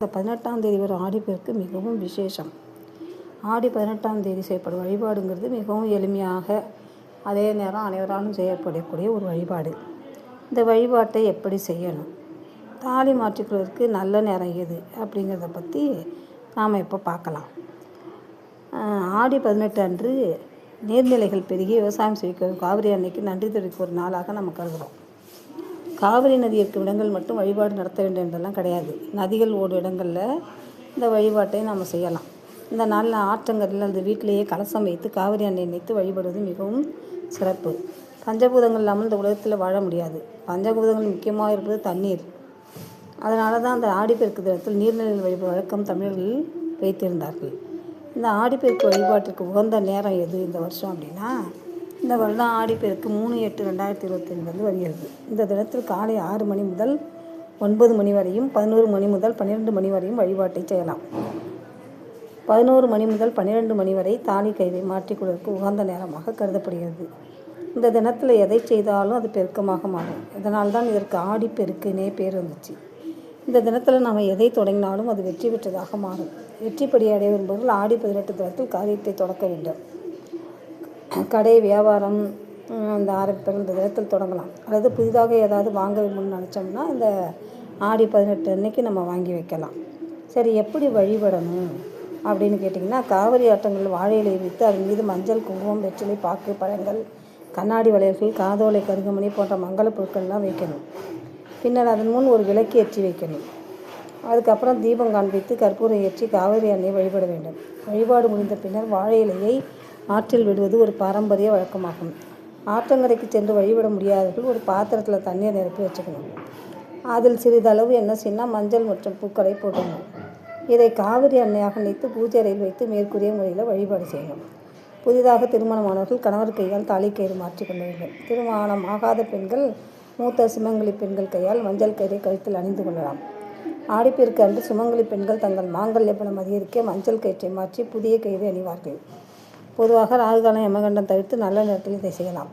இந்த பதினெட்டாம் தேதி வரும் ஆடிப்பெருக்கு மிகவும் விசேஷம். ஆடி பதினெட்டாம் தேதி செய்யப்படும் வழிபாடுங்கிறது மிகவும் எளிமையாக அதே நேரம் அனைவராலும் செய்யப்படக்கூடிய ஒரு வழிபாடு. இந்த வழிபாட்டை எப்படி செய்யணும்? தாலி மாற்றிக்கொள்வதற்கு நல்ல நேரம் எது? அப்படிங்கிறத பற்றி நாம் இப்போ பார்க்கலாம். ஆடி பதினெட்டு அன்று நீர்நிலைகள் பெருகி விவசாயம் செய்யும் காவிரி அன்னைக்கு நன்றி தெரிவிக்கும் ஒரு நாளாக நம்ம கருதுகிறோம். காவிரி நதி இருக்கும் இடங்கள் மட்டும் வழிபாடு நடத்த வேண்டும் என்றெல்லாம் கிடையாது. நதிகள் ஓடும் இடங்களில் இந்த வழிபாட்டை நாம் செய்யலாம். இந்த நாளில் ஆற்றங்கரையில் அல்லது வீட்டிலேயே கலசம் வைத்து காவிரி அன்னை நினைத்து வழிபடுவது மிகவும் சிறப்பு. பஞ்சபூதங்கள் இல்லாமல் இந்த உலகத்தில் வாழ முடியாது. பஞ்சபூதங்கள் முக்கியமாக இருப்பது தண்ணீர். அதனால தான் அந்த ஆடிப்பெருக்கு தினத்தில் நீர்நிலை வழிபாடு வழக்கம் தமிழர்கள் வைத்திருந்தார்கள். இந்த ஆடிப்பெருக்கு வழிபாட்டிற்கு உகந்த நேரம் எது இந்த வருஷம் அப்படின்னா இந்த வருடம் ஆடிப்பெருக்கு மூணு எட்டு ரெண்டாயிரத்தி இருபத்தைந்து வருகிறது. இந்த தினத்தில் காலை ஆறு மணி முதல் ஒன்பது மணி வரையும் பதினோரு மணி முதல் பன்னிரெண்டு மணி வரையும் வழிபாட்டை செய்யலாம். பதினோரு மணி முதல் பன்னிரெண்டு மணி வரை தாலி கயிறை மாற்றிக்கொள்வதற்கு உகந்த நேரமாக கருதப்படுகிறது. இந்த தினத்தில் எதை செய்தாலும் அது பெருக்கமாக மாறும். இதனால் தான் இதற்கு ஆடிப்பெருக்குனே பேர் வந்துச்சு. இந்த தினத்தில் நாம் எதை தொடங்கினாலும் அது வெற்றி பெற்றதாக மாறும். வெற்றிப்படி அடைய விரும்புவர்கள் ஆடி பதினெட்டு தினத்தில் காரியத்தை தொடக்க வேண்டும். கடை வியாபாரம் அந்த ஆரம்பிப்பது இந்த தினத்தில் தொடங்கலாம். அதாவது புதிதாக ஏதாவது வாங்க வேணும்னு நினச்சோம்னா இந்த ஆடி பதினெட்டு அன்னைக்கு நம்ம வாங்கி வைக்கலாம். சரி எப்படி வழிபடணும் அப்படின்னு கேட்டிங்கன்னா காவிரி ஆட்டங்கள் வாழை இலையை வைத்து அதன் மீது மஞ்சள் குங்குமம் வெற்றிலை பாக்கு பழங்கள் கண்ணாடி வளையல்கள் காதோலை கருகமணி போன்ற மங்கள பொருட்கள்லாம் வைக்கணும். பின்னர் அதன் முன் ஒரு விளக்கு ஏற்றி வைக்கணும். அதுக்கப்புறம் தீபம் காண்பித்து கற்பூரம் ஏற்றி காவிரி அன்னை வழிபட வேண்டும். வழிபாடு முடிந்த பின்னர் வாழை இலையை ஆற்றில் விடுவது ஒரு பாரம்பரிய வழக்கமாகும். ஆற்றங்கரைக்கு சென்று வழிபட முடியாதவர்கள் ஒரு பாத்திரத்தில் தண்ணீர் நிரப்பி வச்சுக்கணும். அதில் சிறிதளவு என்ன செய்யணும் மஞ்சள் மற்றும் பூக்களை போட்டணும் இதை காவிரி அன்னையாக நினைத்து பூஜை அறையில் வைத்து மேற்கூறிய முறையில் வழிபாடு செய்யணும். புதிதாக திருமணமானவர்கள் கணவர் கையால் தாலி கயிறு மாற்றிக்கொள்ள வேண்டும். திருமணம் ஆகாத பெண்கள் மூத்த சுமங்கலி பெண்கள் கையால் மஞ்சள் கயிறை கழுத்தில் அணிந்து கொள்ளலாம். ஆடிப்பெருக்கு அன்று சுமங்கலி பெண்கள் தங்கள் மாங்கல்ய பணம் அதிகரிக்க மஞ்சள் கயிற்றை மாற்றி புதிய கயிறு அணிவார்கள். பொதுவாக ராகுகாலம் யமகண்டம் தவிர்த்து நல்ல நேரத்தில் இதை செய்யலாம்.